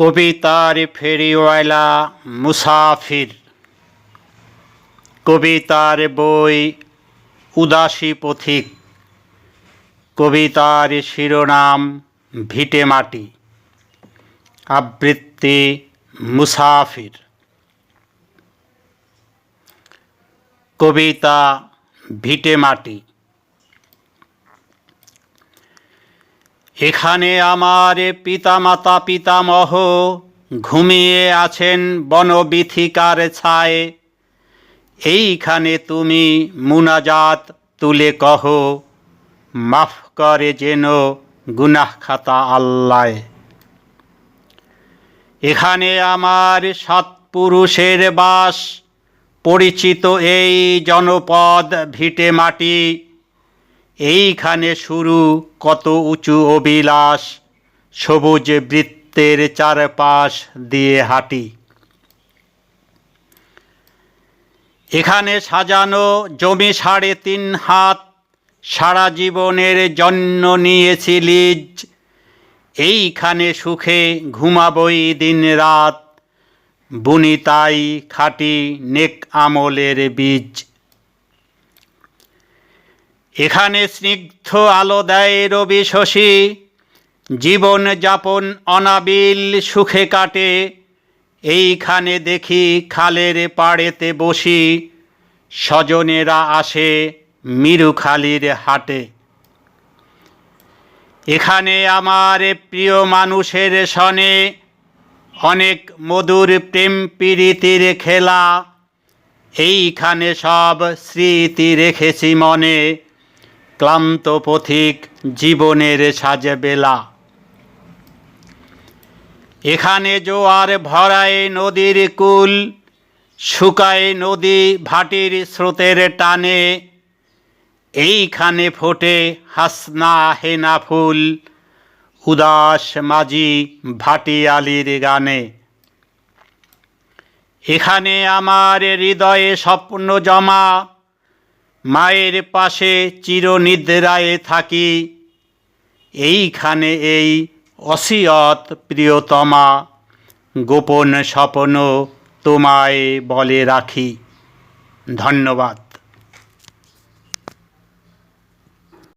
কবিতার ফেরিওয়ালা মুসাফির। কবিতার বই উদাসী পথিক। কবিতার শিরোনাম ভিটে মাটি। আবৃত্তি মুসাফির। কবিতা ভিটে মাটি। এখানে আমার পিতামাতা পিতামহ ঘুমিয়ে আছেন বনবিথিকার ছায়। এইখানে তুমি মুনাজাত তুলে কহ, মাফ করে যেন গুনাহ খাতা আল্লায় এখানে আমার সৎপুরুষের বাস, পরিচিত এই জনপদ ভিটে মাটি। এইখানে শুরু কত উঁচু অবিলাস সবুজ বৃত্তের চারপাশ দিয়ে হাঁটি। এখানে সাজানো জমি সাড়ে তিন হাত। সারা জীবনের জন্য নিয়েছি লিজ। এইখানে সুখে ঘুমাবই দিন রাত। বুনিতাই খাটি নেক আমলের বীজ। এখানে স্নিগ্ধ আলো দেয় রবি শশী। জীবন যাপন অনাবিল সুখে কাটে। এইখানে দেখি খালের পাড়েতে বসি। স্বজনেরা আসে মিরুখালির হাটে। এখানে আমার প্রিয় মানুষের সনে অনেক মধুর প্রেম প্রীতির খেলা। এইখানে সব স্মৃতি রেখেছি মনে। ক্লান্ত পথিক জীবনের সাজে বেলা। এখানে জোয়ার ভরায় নদীর কুল, শুকায় নদী ভাটির স্রোতের টানে। এইখানে ফোটে হাসনা হেনা ফুল, উদাস মাঝি ভাটিয়ালির গানে। এখানে আমার হৃদয়ে স্বপ্ন জমা মায়ের পাশে চিরনিদ্রায় থাকি। এইখানে এই অসিয়ত প্রিয়তমা গোপন স্বপ্ন তোমায় বলে রাখি। ধন্যবাদ।